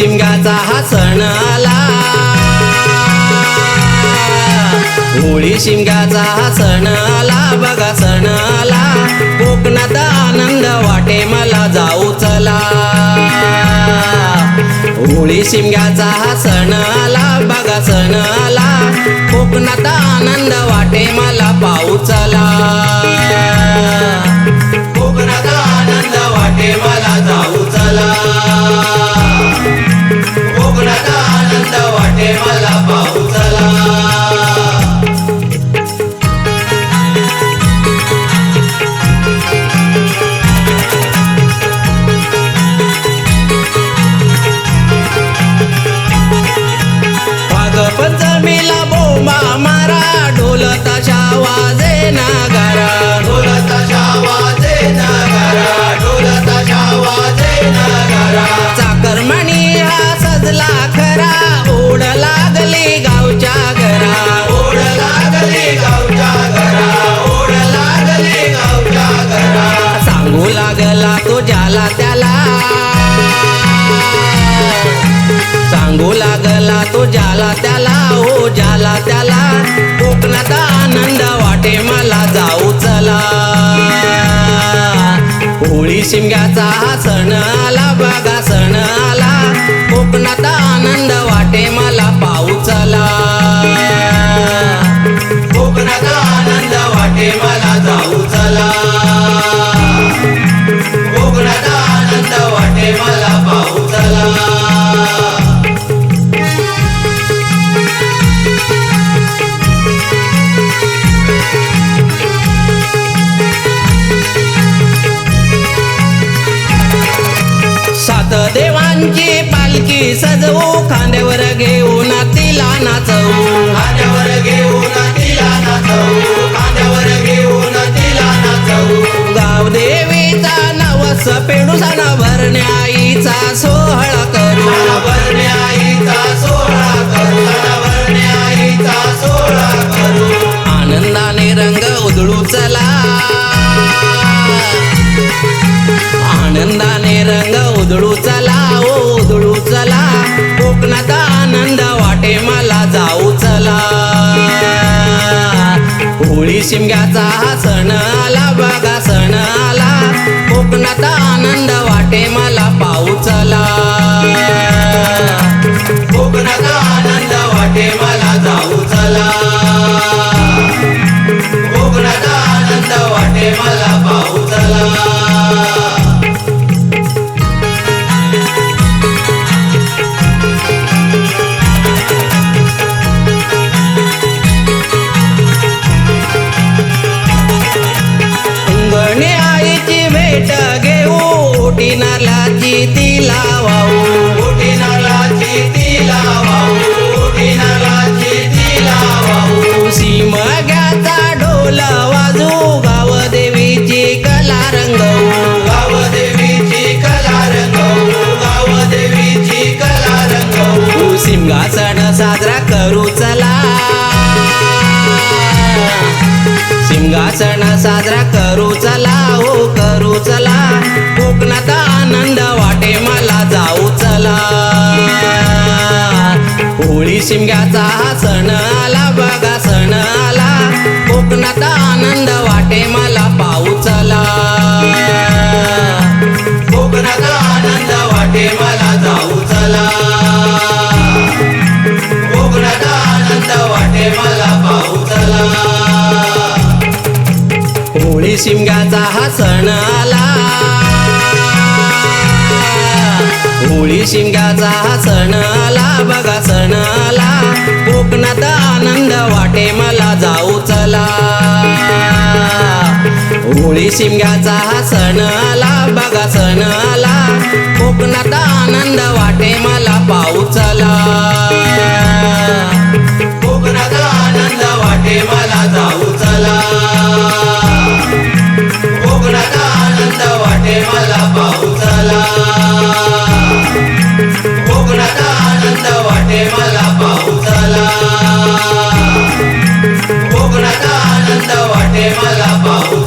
शिमगाचा हा सण आला. होळी शिमगाचा हा सण आला बघा सण आला. कोकणात आनंद वाटे मला जाऊ चला. होळी शिमग्याचा हा सण आला बघा सण आला. कोकणात आनंद वाटे मला पाऊ चला. सांगू लागला तो झाला त्याला हो झाला त्याला. कोकणाचा आनंद वाटे मला जाऊ चला. होळी शिमग्याचा हा सण आला बघा सण आला. कोकणाचा आनंद वाटे मला पाऊ चला. कोकणात आनंद वाटे मला जाऊ चला. कोकणाचा आनंद वाटे मला पाऊ चला. देवांची पालखी सजवू खांद्यावर घेऊन तिला नाचवू. खांद्यावर घेऊन तिला नाचवू खांद्यावर घेऊन तिला नाचवू. गाव देवीचा नवस पेडू सण भरण्याईचा सोहळा करू. भरण्याईचा सोहळा करू. भरण्याईचा सोहळा करू. आनंदाने रंग उधळू चला. आनंदाने रंग उधळू चला. कोकणात आनंद वाटे मला जाऊ चला. होळी शिमग्याचा हा सण आला बघा सण आला. कोकणात आनंद वाटे मला पाऊ चला. कोकणात आनंद वाटे मला जाऊ चला. कोकणात आनंद वाटे मला पाऊ सीमग्याचा डोला शिमग्याचा हा सण आला बघा सण आला. कोकणात आनंद वाटे मला पाऊ चला. कोकणात आनंद वाटे मला जाऊ चला. कोकणात आनंद वाटे मला पाऊ चला. होळी शिमग्याचा हा सण आला. होळी शिमग्याचा हा सण आला बघा सण आला. कोकणात आनंद वाटे मला जाऊ चला. होळी शिमग्याचा हा सण आला बघा सण आला. कोकणात आनंद वाटे मला पाऊ चला. कोकणात आनंद वाटे मला जाऊ चला. कोकणात आनंद वाटे मला पाऊ चला. मला पाऊ चला कोकणात आनंद वाटे मला पाऊ